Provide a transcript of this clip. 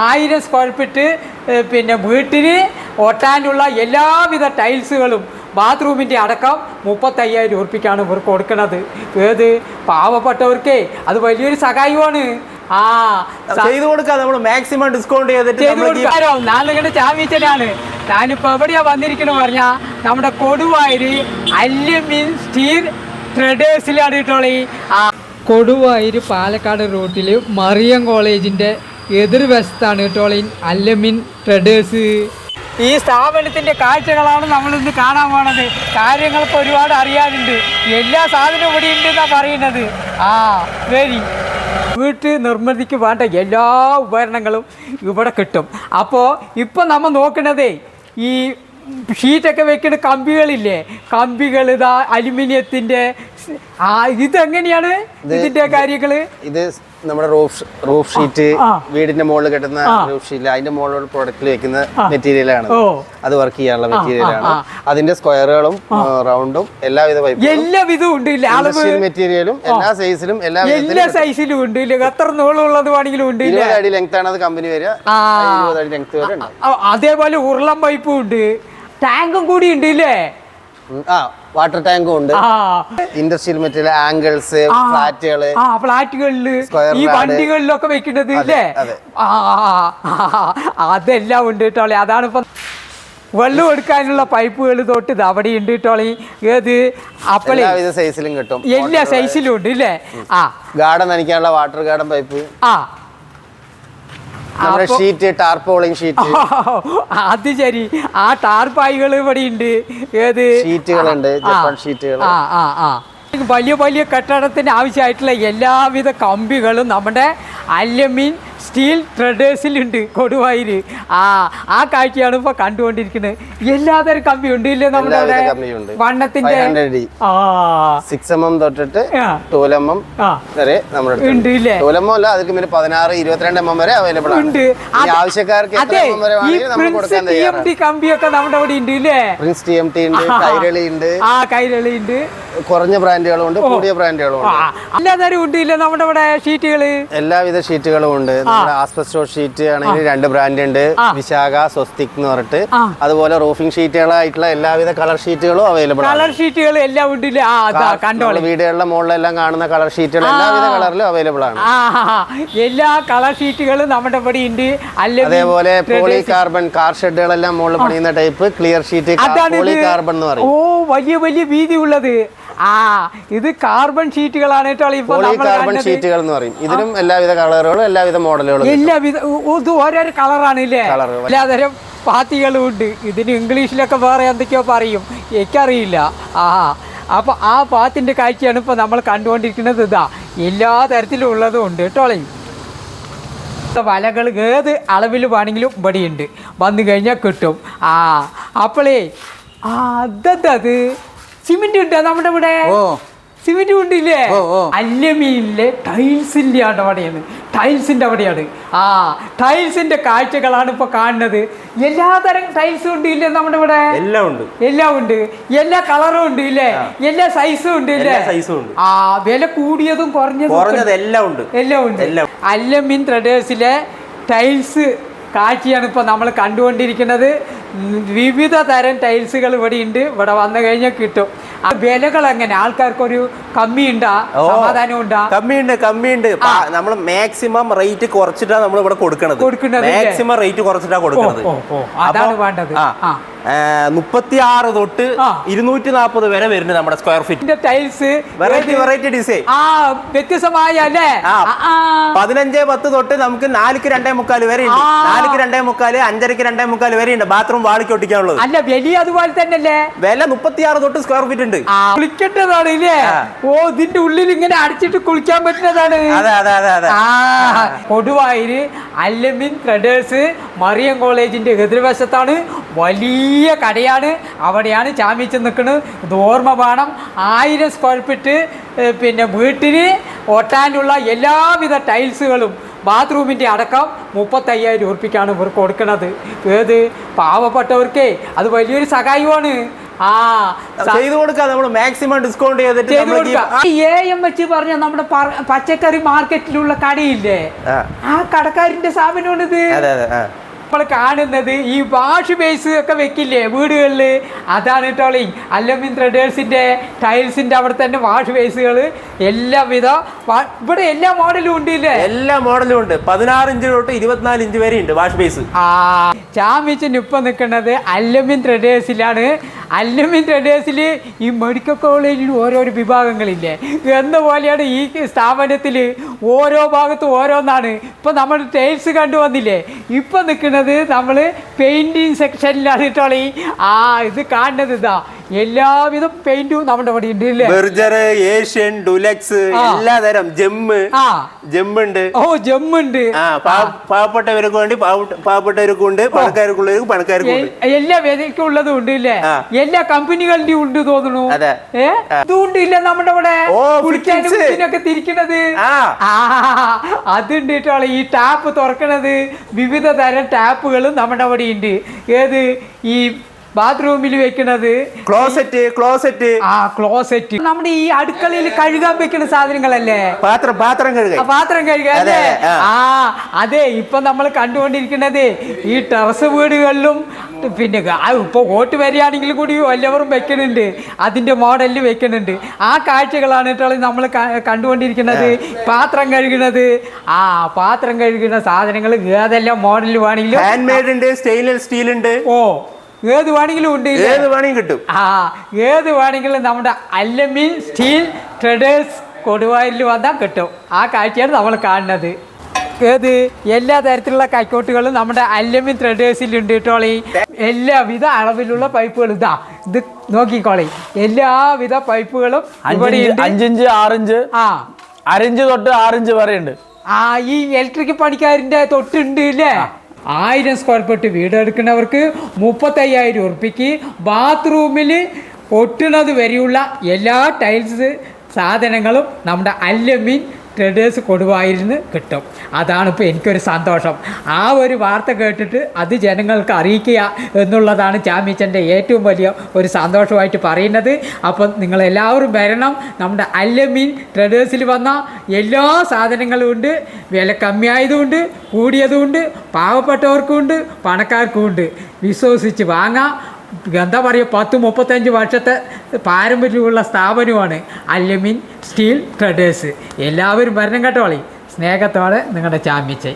ആയിരം square feet പിന്നെ വീട്ടിന് ഒട്ടാനുള്ള എല്ലാവിധ ടൈൽസുകളും ബാത്റൂമിന്റെ അടക്കം മുപ്പത്തയ്യായിരം ഉറുപ്പിക്കാണ് ഇവർ കൊടുക്കുന്നത് ഏത്? പാവപ്പെട്ടവർക്കേ അത് വലിയൊരു സഹായമാണ്. ആ ചെയ്തു കൊടുക്കാം നമ്മൾ മാക്സിമം ഡിസ്കൗണ്ട് ചെയ്തിട്ട് ഈ- കൊടുക്കാരോ നാലുകട എവിടെയാ വന്നിരിക്കണെന്ന് പറഞ്ഞാ നമ്മുടെ കൊടുവായൂര് അല്യമിൻ സ്റ്റീൽ ത്രെഡേഴ്സിലാണ് കേട്ടോളി ആ കൊടുവായൂര് പാലക്കാട് റൂട്ടിൽ മറിയം കോളേജിന്റെ എതിർവശത്താണ് കേട്ടോ അല്ലമിൻ ട്രഡേഴ്സ് ഈ സ്ഥാപനത്തിന്റെ കാഴ്ചകളാണ് നമ്മൾ ഇന്ന് കാണാൻ പോണത്. കാര്യങ്ങൾക്ക് ഒരുപാട് അറിയാനുണ്ട്. എല്ലാ സാധനവും ഇവിടെ ഉണ്ട് എന്നാ പറയുന്നത്. ആ വെരി. വീട്ട് നിർമ്മിതിക്ക് വേണ്ട എല്ലാ ഉപകരണങ്ങളും ഇവിടെ കിട്ടും. അപ്പോൾ ഇപ്പം നമ്മൾ നോക്കണതേ ഈ ഷീറ്റൊക്കെ വെക്കുന്ന കമ്പികളില്ലേ? കമ്പികൾ ഇതാ അലുമിനിയത്തിന്റെ ആ ഇതെങ്ങനെയാണ് ഇതിന്റെ കാര്യങ്ങൾ ഇത് നമ്മുടെ റൂഫ് റൂഫ് ഷീറ്റ് വീടിന്റെ മുകളിൽ കെട്ടുന്ന. റൂഫ് ഷീറ്റ് അതിന്റെ മുകളിലുള്ള പ്രൊഡക്റ്റിൽ വെക്കുന്ന മെറ്റീരിയൽ ആണ്. അത് വർക്ക് ചെയ്യാനുള്ള മെറ്റീരിയൽ ആണ്. അതിന്റെ സ്ക്വയറുകളും റൗണ്ടും എല്ലാവിധ പൈപ്പുകളും എല്ലാ വിധവും ഉണ്ട് ഇല്ലേ? അളവ് ഇൻഡസ്ട്രിയൽ മെറ്റീരിയലും എല്ലാ സൈസിലും എല്ലാ എല്ലാ സൈസിലും ഉണ്ട് എത്ര നീളമുള്ളത് വേണമെങ്കിലും ഉണ്ട് ഇരുപത് അടി ലെങ്ത് ആണ് അത് കമ്പനി വരിക. ഇരുപത് അടി ലെങ്ത് വരെ അതേപോലെ ഉരുളം പൈപ്പും ഉണ്ട്. ടാങ്കും കൂടി ഉണ്ട് ഇല്ലേ? ആ. വാട്ടർ ടാങ്കും ഉണ്ട്. Industrial material angles. ഫ്ലാറ്റുകൾ ഫ്ലാറ്റുകളിൽ ഈ. വണ്ടികളിലൊക്കെ വെക്കുന്നത് ഇല്ലേ? അതെല്ലാം ഉണ്ട് കേട്ടോളെ അതാണ് ഇപ്പം വെള്ളം എടുക്കാനുള്ള പൈപ്പുകൾ തൊട്ട് ഇത് അവിടെ ഉണ്ട് കേട്ടോളി ഏത്? അപ്പളേ. സൈസിലും കിട്ടും. എല്ലാ സൈസിലും ഉണ്ട് ഇല്ലേ? ആ. ഗാർഡൻ നനയ്ക്കാനുള്ള വാട്ടർ ഗാർഡൻ പൈപ്പ് ആ. നമ്മുടെ ഷീറ്റ് ടാർപോളിംഗ് ഷീറ്റ് അത് ശരി. ആ ടാർപ്പായികൾ ഇവിടെ ഉണ്ട്. ഏത്? ഷീറ്റുകളുണ്ട് ജപ്പാൻ ഷീറ്റുകൾ. ആ ആ ആ. വലിയ വലിയ കെട്ടിടത്തിന് ആവശ്യമായിട്ടുള്ള എല്ലാവിധ കമ്പികളും നമ്മുടെ അല്ലമീൻ സ്റ്റീൽ ട്രഡേഴ്സിലുണ്ട് കൊടുവായി ആ ആ കാഴ്ചയാണ് ഇപ്പോൾ കണ്ടുകൊണ്ടിരിക്കുന്നത്. എല്ലാതരം കമ്പി ഉണ്ട് ഇല്ലേ നമ്മുടെ അവിടെ? വണ്ണത്തിന്റെ ആ. സിക്സ് എം എം തൊട്ടിട്ട് ആ. ടൂൽ എം എം വരെ നമ്മുടെ ഉണ്ട് ഇല്ലേ? ടൂൽ എം എം അല്ല അതിന് പിന്നെ പതിനാറ് ഇരുപത്തിരണ്ട് എം എം വരെ അവൈലബിൾ ആണ്. ഉണ്ട്. ഈ ആവശ്യക്കാർക്ക് എത്ര അതെ എം എം വരെ ഈ നമ്മൾ കൊടുക്കാൻ ടി എം കമ്പിയൊക്കെ നമ്മുടെ അവിടെ ഉണ്ട് ഇല്ലേ? പ്രിൻസ് ടി എം ടി ഉണ്ട് കൈരളി ഉണ്ട്. ആ കൈരളി ഉണ്ട്. കുറഞ്ഞ ബ്രാൻഡുകളും ഉണ്ട് കൂടിയ ബ്രാൻഡുകളും ഉണ്ട് എല്ലാതരം ഉണ്ട് ഇല്ലേ നമ്മുടെ ഇവിടെ ഷീറ്റുകൾ എല്ലാവിധ ഷീറ്റുകളും ഉണ്ട്. ആസ്പെസ്റ്റോ ഷീറ്റ് ആണെങ്കിൽ രണ്ട് ബ്രാൻഡ് ഉണ്ട്. വിശാഖ സ്വസ്തിക് എന്ന് പറഞ്ഞിട്ട്. അതുപോലെ റൂഫിംഗ് ഷീറ്റുകളായിട്ടുള്ള എല്ലാവിധ കളർ ഷീറ്റുകളും അവൈലബിൾ കളർ ഷീറ്റുകൾ എല്ലാം അതാ വീടുകളിലെ മുകളിലെല്ലാം കാണുന്ന കളർ ഷീറ്റുകൾ എല്ലാവിധ കളറിലും അവൈലബിൾ ആണ്. എല്ലാ കളർ ഷീറ്റുകളും നമ്മുടെ ഇവിടെ ഉണ്ട്. അതേപോലെ പോളി കാർബൺ കാർ ഷെഡുകളെല്ലാം മുകളിൽ പണിയുന്ന type clear sheet poly carbon എന്ന് പറയും. ഓ വലിയ വലിയ വീതി ഉള്ളത്. ആ ഇത് കാർബൺ ഷീറ്റുകളാണ് കേട്ടോ കാർബൺ ഷീറ്റുകൾ എന്ന് പറയും. ഇതിലും എല്ലാവിധ കളറുകളും എല്ലാവിധ മോഡലുകളും എല്ലാവിധ ഇത് ഓരോരോ കളറാണ് ഇല്ലേ? എല്ലാതരം പാത്തികളും ഉണ്ട് ഇതിന് ഇംഗ്ലീഷിലൊക്കെ വേറെ എന്തൊക്കെയോ പറയും. എനിക്കറിയില്ല. ആ അപ്പോൾ ആ പാത്തിന്റെ കാഴ്ചയാണ് ഇപ്പോൾ നമ്മൾ കണ്ടുകൊണ്ടിരിക്കുന്നത്. ഇതാ എല്ലാ തരത്തിലും ഉള്ളതും ഉണ്ട് കേട്ടോളേ വലകൾ ഏത് അളവിൽ വേണമെങ്കിലും ഇവിടെയുണ്ട്. വന്നു കഴിഞ്ഞാൽ കിട്ടും. ആ അപ്പോളേ ആ അതത് സിമെന്റ് ഉണ്ടോ നമ്മുടെ ഇവിടെ. ഓ. സിമെന്റ് കൊണ്ടില്ലേ. അല്ലമീനിലെ ടൈൽസിന്റെ ആണ് അവിടെയാണ്. ടൈൽസിന്റെ അവിടെയാണ്. ആ ടൈൽസിന്റെ കാഴ്ചകളാണ് ഇപ്പൊ കാണുന്നത്. എല്ലാതരം ടൈൽസും ഉണ്ട് ഇല്ലേ നമ്മുടെ ഇവിടെ? എല്ലാം ഉണ്ട്. എല്ലാം ഉണ്ട്. എല്ലാ കളറും ഉണ്ട് ഇല്ലേ? എല്ലാ സൈസും ഉണ്ട് ഇല്ലേ? സൈസും size ഉണ്ട്. ആ വില കൂടിയതും കുറഞ്ഞതും കുറഞ്ഞത് എല്ലാം ഉണ്ട്. എല്ലാം ഉണ്ട്. അല്ലമീൻ ട്രഡേഴ്സിലെ ടൈൽസ് കാഴ്ചയാണ് ഇപ്പോൾ നമ്മൾ കണ്ടുകൊണ്ടിരിക്കുന്നത്. വിവിധ തരം ടൈൽസുകൾ ഇവിടെ ഉണ്ട്. ഇവിടെ വന്നു കഴിഞ്ഞാൽ കിട്ടും. ആ വിലകൾ എങ്ങനെ? ആൾക്കാർക്കൊരു കമ്മി ഉണ്ടാ. സമാധാനം ഉണ്ടാ കമ്മിയുണ്ട്. കമ്മിയുണ്ട് നമ്മൾ മാക്സിമം റേറ്റ് കുറച്ചിട്ടാണ് നമ്മൾ ഇവിടെ കൊടുക്കണത്. മാക്സിമം റേറ്റ് കുറച്ചിട്ടാണ് കൊടുക്കുന്നത് അതാണ് വേണ്ടത്. മുപ്പത്തി ആറ് തൊട്ട്. ഇരുന്നൂറ്റി നാൽപ്പത് വരെ വരുന്നത് നമ്മുടെ square feet tiles variety variety design ആ വ്യത്യസ്തമായ അല്ലേ. പതിനഞ്ച് പത്ത് തൊട്ട് നമുക്ക് നാലിക്ക് രണ്ടേ മുക്കാൽ വരെ ഉണ്ട്. നാലിക്ക് രണ്ടേ മുക്കാൽ അഞ്ചരക്ക് രണ്ടേ മുക്കാൽ വരെ ഉണ്ട്. ബാത്റൂം വാളിക്ക് ഒട്ടിക്കാനുള്ളത്. അല്ല വലിയ അതുപോലെ തന്നെയല്ലേ? വില മുപ്പത്തിയാറ് തൊട്ട് സ്ക്വയർ ഫീറ്റ് ഉണ്ട്. കുളിക്കേണ്ടതാണ് ഇല്ലേ? ഓ ഇതിന്റെ ഉള്ളിൽ ഇങ്ങനെ അടിച്ചിട്ട് കുളിക്കാൻ പറ്റുന്നതാണ്. അതെ അതെ അതെ അതെ. കൊടുവായൂര് അല്ലമിൻ ട്രഡേഴ്സ് മറിയം കോളേജിന്റെ എതിർവശത്താണ് വലിയ കടയാണ്. അവിടെയാണ് ചാമിച്ച് നിൽക്കുന്നത്. ഓർമ്മ വേണം. ആയിരം സ്ക്വയർ ഫീറ്റ് പിന്നെ വീട്ടിന് ഒട്ടാനുള്ള എല്ലാവിധ ടൈൽസുകളും ബാത്റൂമിന്റെ അടക്കം മുപ്പത്തയ്യായിരം ഉറുപ്പിക്കാണ് ഇവർ കൊടുക്കുന്നത്. ഏത് പാവപ്പെട്ടവർക്കേ അത് വലിയൊരു സഹായമാണ്. ആ ചെയ്തു കൊടുക്കാം. നമ്മൾ മാക്സിമം ഡിസ്കൗണ്ട് ചെയ്തിട്ട് എ എം വെച്ച് പറഞ്ഞ നമ്മുടെ പച്ചക്കറി മാർക്കറ്റിലുള്ള കടയില്ലേ? ആ. കടക്കാരന്റെ സ്ഥാപനമാണിത് കാണുന്നത് ഈ വാഷ് ബേസ് ഒക്കെ വെക്കില്ലേ വീടുകളിൽ? അതാണ് ടോളി അല്ലമിൻ ത്രെഡേഴ്സിന്റെ ടൈൽസിന്റെ അവിടെ തന്നെ വാഷ് ബേസുകൾ എല്ലാവിധ ഇവിടെ എല്ലാ മോഡലും ഉണ്ട് ഇല്ലേ എല്ലാ മോഡലും ഉണ്ട്. പതിനാറ് ഇഞ്ച് തൊട്ട് ഇരുപത്തിനാല് ഇഞ്ച് വരെ ഉണ്ട് വാഷ് ബേസ് ആ ചാമിച്ചിന് ഇപ്പം നിൽക്കുന്നത് അല്ലമിൻ ത്രെഡേഴ്സിലാണ് അല്ലമിൻ ത്രെഡേഴ്സിൽ ഈ മെഡിക്കൽ കോളേജിൽ ഓരോരോ വിഭാഗങ്ങളില്ലേ? എന്ന പോലെയാണ് ഈ സ്ഥാപനത്തിൽ ഓരോ ഭാഗത്തും ഓരോന്നാണ്. ഇപ്പം നമ്മൾ ടൈൽസ് കണ്ടുവന്നില്ലേ ഇപ്പം നിൽക്കുന്നത് നമ്മൾ പെയിന്റിങ് സെക്ഷനിലാണ് ഇട്ടോളി ആ ഇത് കാണുന്നത് ഇതാ. എല്ലാവിധ പെയിന്റും നമ്മുടെ ഇവിടെ ഉണ്ട് ബെർജർ ഏഷ്യൻ ഡുലക്സ് എല്ലാതരം ജെമ്മ്. ജെമ്മുണ്ട്. ഓ ജെമ്മ് ഉണ്ട് പാവ- പാവപ്പെട്ടവർക്ക് വേണ്ടി പാവപ്പെട്ട- പാവപ്പെട്ടവർക്കും ഉണ്ട് പണക്കാർക്കുള്ളവർക്ക് പണക്കാർക്കും എല്ലാ വിലയ്ക്കും ഉള്ളതും ഉണ്ട് ഇല്ലേ എല്ലാ കമ്പനികളുടെയും ഉണ്ട് തോന്നുന്നു. അതുകൊണ്ട് ഇല്ല നമ്മുടെ ഇവിടെ? ഓ, കുളിക്കാനും fittings. തിരിക്കണത്. അതുണ്ട് കേട്ടോളെ ഈ ടാപ്പ് തുറക്കണത് വിവിധ തരം ടാപ്പുകളും നമ്മുടെ അവിടെ ഉണ്ട് ഏത്? ഈ ബാത്റൂമിൽ വെക്കുന്നത് ക്ലോസറ്റ് ക്ലോസറ്റ് ആ ക്ലോസറ്റ് നമ്മുടെ ഈ അടുക്കളയിൽ കഴുകാൻ വെക്കുന്ന സാധനങ്ങളല്ലേ? പാത്രം പാത്രം കഴുകാൻ പാത്രം കഴുകാൻ അല്ലേ? ആ. അതെ ഇപ്പൊ നമ്മൾ കണ്ടുകൊണ്ടിരിക്കുന്നത് ഈ ടെറസ് വീടുകളിലും പിന്നെ ഇപ്പൊ ഓട്ട് വരികയാണെങ്കിൽ കൂടി എല്ലാവരും വെക്കുന്നുണ്ട് അതിന്റെ മോഡലിൽ വെക്കുന്നുണ്ട് ആ കാഴ്ചകളാണ് കേട്ടോ നമ്മൾ കണ്ടുകൊണ്ടിരിക്കുന്നത്. പാത്രം കഴുകുന്നത് ആ പാത്രം കഴുകുന്ന സാധനങ്ങൾ ഏതെല്ലാം മോഡലിൽ വേണമെങ്കിലും ഹാൻഡ് മെയ്ഡ് ഉണ്ട് സ്റ്റെയിൻലെസ് സ്റ്റീൽ ഉണ്ട്. ഓ ഏത് വേണമെങ്കിലും ഉണ്ട്? ഏത് വേണമെങ്കിലും കിട്ടും. ആ ഏത് വേണമെങ്കിലും നമ്മുടെ അല്ലമിൻ സ്റ്റീൽ ട്രേഡേഴ്സ് കൊടുവായൂരിൽ വന്നാൽ കിട്ടും. ആ കാഴ്ചയാണ് നമ്മൾ കാണുന്നത്. ഏത്? എല്ലാ തരത്തിലുള്ള കൈക്കോട്ടുകളും നമ്മുടെ അല്ലമിൻ ത്രെഡേഴ്സിലുണ്ട് കേട്ടോളി എല്ലാവിധ അളവിലുള്ള പൈപ്പുകളും ഇതാ. ഇത് നോക്കിക്കോളി. എല്ലാവിധ പൈപ്പുകളും ഇവിടെ അഞ്ചിഞ്ച് ആറിഞ്ച്. ആ. അരഞ്ച് തൊട്ട് ആറിഞ്ച് വരെ ഉണ്ട് ആ ഈ ഇലക്ട്രിക് പണിക്കാരിന്റെ തൊട്ടുണ്ട് ഇല്ലേ? ആയിരം സ്ക്വയർ ഫീറ്റ് വീട് എടുക്കുന്നവർക്ക് മുപ്പത്തയ്യായിരം ഉറുപ്പിക്ക് ബാത്റൂമിൽ ഒട്ടുന്നത് വരെയുള്ള എല്ലാ ടൈൽസ് സാധനങ്ങളും നമ്മുടെ അല്ലമീൻ ട്രേഡേഴ്സ് കൊടുവായിരുന്നു കിട്ടും. അതാണ് ഇപ്പോൾ എനിക്കൊരു സന്തോഷം. ആ ഒരു വാർത്ത കേട്ടിട്ട് അത് ജനങ്ങൾക്ക് അറിയിക്കുക എന്നുള്ളതാണ് ചാമീച്ചന്റെ ഏറ്റവും വലിയ ഒരു സന്തോഷമായിട്ട് പറയുന്നത്. അപ്പം നിങ്ങളെല്ലാവരും വരണം. നമ്മുടെ അല്ലമീൻ ട്രേഡേഴ്സിൽ വന്ന എല്ലാ സാധനങ്ങളും ഉണ്ട്. വില കമ്മിയായതുമുണ്ട് കൂടിയതുമുണ്ട് പാവപ്പെട്ടവർക്കും ഉണ്ട് പണക്കാർക്കും ഉണ്ട്. വിശ്വസിച്ച് വാങ്ങാം. എന്താ പറയുക പത്ത് മുപ്പത്തഞ്ച് വർഷത്തെ പാരമ്പര്യമുള്ള സ്ഥാപനമാണ് അല്ലമിൻ സ്റ്റീൽ ട്രഡേഴ്സ്. എല്ലാവരും വരണം കേട്ടോളി സ്നേഹത്തോടെ നിങ്ങളുടെ ചാമ്യച്ചൈ